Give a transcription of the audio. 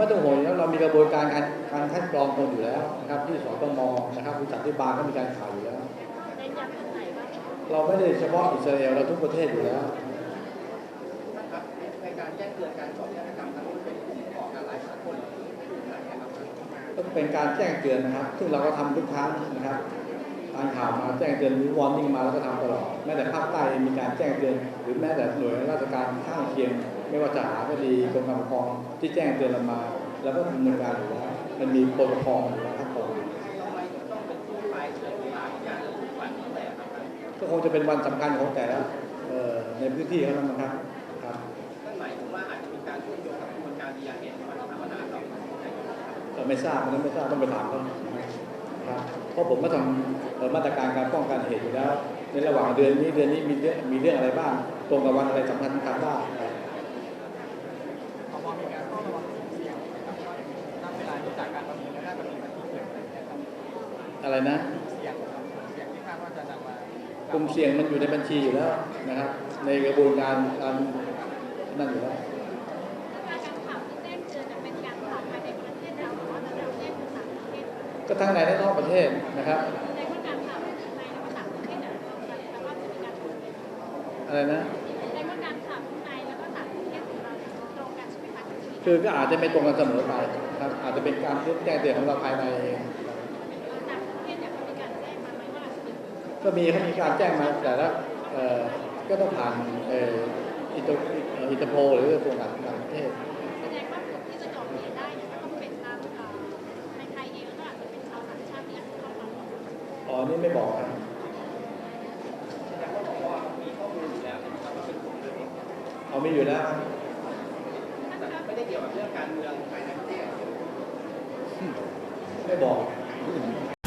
ไม่ต้องห่วงแล้วเรามีกระบวนการการการคัดกรองคนอยู่แล้วนะครับที่สตมนะครับบริษัทที่บางก็มีการข่าวอยู่แล้วเน้นย้ำตรงไหนบ้างคะเราไม่ได้เฉพาะอิสราเอลเราทุกประเทศอยู่แล้วครับในการแจ้งเตือนการก่อการกรรมทั้งเป็นผู้ก่อการร้ายสากลหรืออะไรนะครับก็เป็นการแจ้งเตือนนะครับ ซึ่งเราก็ทำทุกครั้งนะครับการข่าวมาแจ้งเตือนหรือวอร์นิ่งมาเราก็ทำตลอดแม้แต่ภาคใต้มีการแจ้งเตือน หรือแม้แต่หน่วยราชการข้างเคียง ไม่ว่าจะหารก็ดีกรมการปกครองที่แจ้งเตือนเรามา แล้วก็ดำเนินการอยู่แล้วมันมีโปรโตคอลอยู่แล้วครับผมทำไมถึงต้องเป็นช่วงปลายเดือนตุลาที่การระบุวันตั้งแต่ครับก็คงจะเป็นวันสำคัญของแต่ละในพื้นที่เขาแล้วนะครับครับนั่นหมายถึงว่าอาจจะมีการเชื่อมโยงกับกระบวนการดีอาเอสมาทำมานานแล้วเราไม่ทราบนั้นไม่ทราบต้องไปถามเขาครับเพราะผมก็ทำมาตรการการป้องกันเหตุอยู่แล้ว ในระหว่างเดือนนี้เดือนนี้มีเรื่องมีเรื่องอะไรบ้าง ตรงกับวันอะไรสำคัญสำคัญบ้างครับ อมีการเฝ้าระวังเสี่ยงนะครับว่าณเวลานี้จากการประเมินแล้วน่าจะมีวันที่เกิดอะไรเนี่ยครับอะไรนะเสี่ยงครับเสี่ยงที่คาดว่าจะนำมากลุ่มเสี่ยงมันอยู่ในบัญชีอยู่แล้วนะครับ ในกระบวนการการนั่นอยู่แล้วการการข่าวที่แจ้งเตือนจะเป็นการข่าวภายในประเทศเราหรือว่าจะแจ้งภาษาประเทศก็ทั้งในและนอกประเทศนะครับในว่าการข่าวในและก็ต่างประเทศเนี่ยตรงกันแล้วก็จะมีการตรงกันอะไรนะ คะคือก็อาจจะไม่ตรงกันเสมอไปครับอาจจะเป็นการแจ้งเตือนของเราภายในต่างประเทศเนี่ยเขามีการแจ้งมาไหมว่าอาจจะเป็นก็มีเขามีการแจ้งมาแต่ละเอ่อก็ต้องผ่านเอ่ออินเตอร์เอ่ออินเตอร์โพลหรือโครงการต่างประเทศแสดงว่าคนที่จะจองเหรียญได้เนี่ยก็ต้องเป็นทางเอ่อในไทยเองแล้วก็อาจจะเป็นชาวต่างชาติที่อาจจะเข้ามาร่วมอ๋อนี่ไม่บอกครับแสดงว่าบอกว่ามีข้อมูลอยู่แล้วนะครับว่าเป็นกลุ่มนั้นเองเอาไม่อยู่แล้วครับแต่ ไม่ได้เกี่ยวกับเรื่องการเมืองภายในประเทศบอก